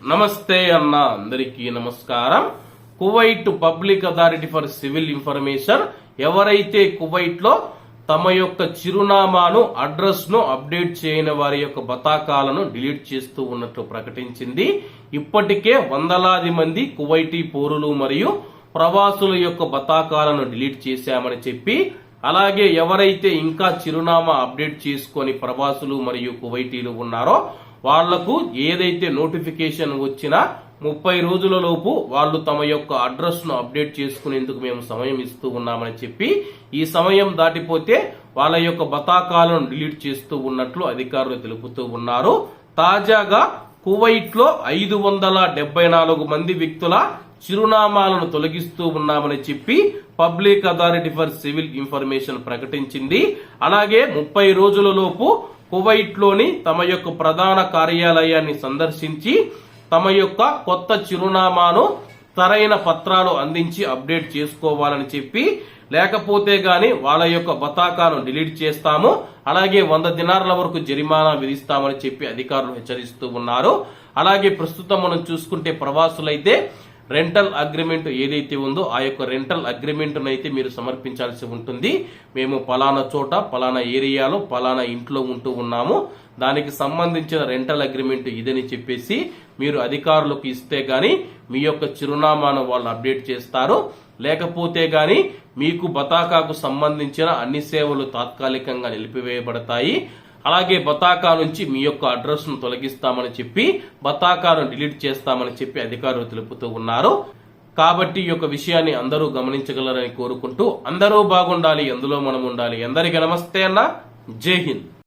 నమస్తే అన్న అందరికీ నమస్కారం. Kuwait public authority for civil information ఎవరైతే కువైట్లో తమ యొక్క చిరునామాను అడ్రస్ను అప్డేట్ చేయని వారి యొక్క బతాకాలను డిలీట్ చేస్తూ ఉన్నట్లు ప్రకటించింది. ఇప్పటికే వందలాది మంది కువైటీ పౌరులు మరియు ప్రవాసుల యొక్క బతాకాలను డిలీట్ చేశామని చెప్పి అలాగే ఎవరైతే ఇంకా చిరునామా అప్డేట్ చేసుకొని ప్రవాసులు మరియు కువైటీలు ఉన్నారో వాళ్ళకు ఏదైతే నోటిఫికేషన్ వచ్చినా ముప్పై రోజుల లోపు వాళ్ళు తమ యొక్క అడ్రస్ను అప్డేట్ చేసుకునేందుకు మేము సమయం ఇస్తూ ఉన్నామని చెప్పి ఈ సమయం దాటిపోతే వాళ్ళ యొక్క బతాకాలను డిలీట్ చేస్తూ ఉన్నట్లు అధికారులు తెలుపుతూ ఉన్నారు. తాజాగా కువైట్లో ఐదు వందల డెబ్బై నాలుగు మంది వ్యక్తుల చిరునామాలను తొలగిస్తూ ఉన్నామని చెప్పి public authority for civil information ప్రకటించింది. అలాగే ముప్పై రోజుల కువైట్లోని తమ యొక్క ప్రధాన కార్యాలయాన్ని సందర్శించి తమ యొక్క కొత్త చిరునామాను సరైన పత్రాలు అందించి అప్డేట్ చేసుకోవాలని చెప్పి లేకపోతే గాని వాళ్ళ యొక్క బతాకాను డిలీట్ చేస్తాము. అలాగే వంద దినార్ల వరకు జరిమానా విధిస్తామని చెప్పి అధికారులు హెచ్చరిస్తూ ఉన్నారు. అలాగే ప్రస్తుతం మనం చూసుకుంటే ప్రవాసులైతే రెంటల్ అగ్రిమెంట్ ఏదైతే ఉందో ఆ యొక్క రెంటల్ అగ్రిమెంట్ను అయితే మీరు సమర్పించాల్సి ఉంటుంది. మేము పలానా చోట పలానా ఏరియాలో పలానా ఇంట్లో ఉంటూ ఉన్నాము. దానికి సంబంధించిన రెంటల్ అగ్రిమెంట్ ఇదని చెప్పేసి మీరు అధికారులకు ఇస్తే గాని మీ యొక్క చిరునామాను వాళ్ళు అప్డేట్ చేస్తారు. లేకపోతే గాని మీకు బతాకాకు సంబంధించిన అన్ని సేవలు తాత్కాలికంగా నిలిపివేయబడతాయి. అలాగే బతాకా నుంచి మీ యొక్క అడ్రస్ను తొలగిస్తామని చెప్పి బతాకాను డిలీట్ చేస్తామని చెప్పి అధికారులు తెలుపుతూ ఉన్నారు. కాబట్టి ఈ యొక్క విషయాన్ని అందరూ గమనించగలరని కోరుకుంటూ అందరూ బాగుండాలి ఎందులో మనం ఉండాలి. అందరికీ నమస్తే అన్న. జై హింద్.